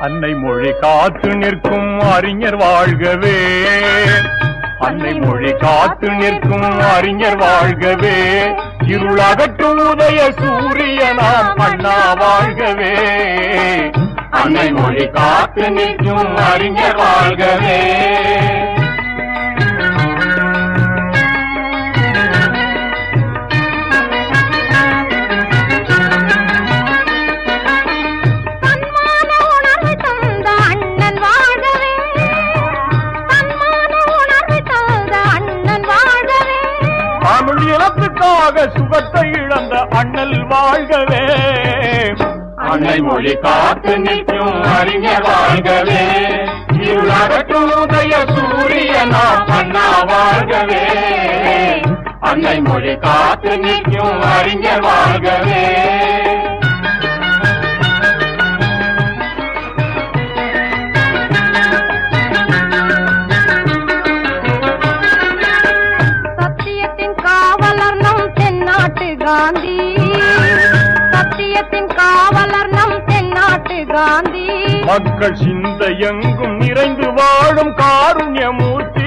அன்னை மொழி காத்து நிற்கும் அறிஞர் வாழ்கவே. அன்னை மொழி காத்து நிற்கும் அறிஞர் வாழ்கவே. இருளகற்றும் உதய சூரியனாம் அண்ணா வாழ்கவே. அன்னை மொழி காத்து நிற்கும் அறிஞர் வாழ்கவே. மொழிக்காக சுகத்தை இழந்த அண்ணல் வாழ்கவே. அன்னை மொழி காத்து நிற்கும் அறிஞர் வாழ்கவே. இருளகற்றும் சூரியனா அண்ணா வாழ்கவே. அன்னை மொழி காத்து நிற்கும் அறிஞர் வாழ்கவே. சத்தியத்தின் காவலர் நம் தென்னாட்டு காந்தி. மக்கள் சிந்தையெங்கும் நிறைந்து வாழும் காருண்யமூர்த்தி.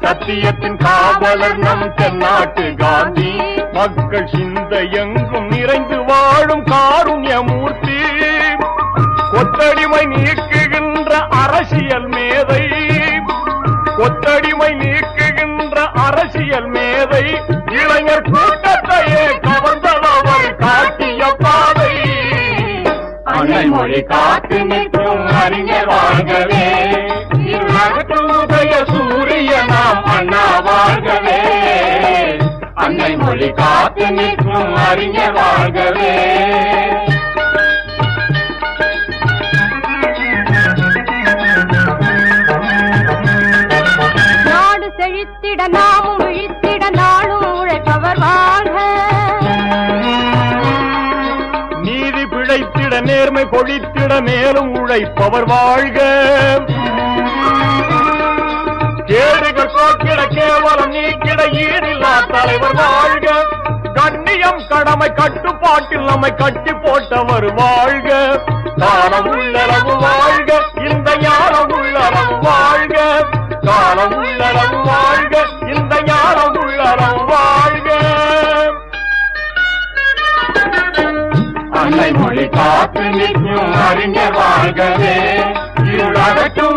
சத்தியத்தின் காவலர் நம் தென்னாட்டு காந்தி. மக்கள் சிந்தையெங்கும் நிறைந்து வாழும் காருண்யமூர்த்தி. நீக்குகின்ற அரசியல் மேதை இளைஞர் கூட்டத்தையே கவர்ந்தவர் காட்டிய பாதை. அன்னை மொழி காத்து நிற்கும் அறிஞர் வாழ்கவே. உதய சூரிய நாம் அண்ணா வாழ்கவே. அன்னை மொழி காத்து நிற்கும் அறிஞர் வாழ்கவே. பொழித்திட நேர்மை பொழித்திட மேலும் உழைப்பவர் வாழ்க. கேடுகள் போக்கிட கேவலம் நீக்கிட ஈடில்லா தலைவர் வாழ்க. கண்ணியம் கடமை கட்டுப்பாட்டில் நம்மை கட்டி போட்டவர் வாழ்க. காலம் உள்ளளவு வாழ்க இந்த ஞானம் உள்ளளவு வாழ்க. காலம் உள்ளளவு வாழ்க. மொழி காத்து நிற்கும் அறிஞர் வாழ்கவே. இருளகற்றும்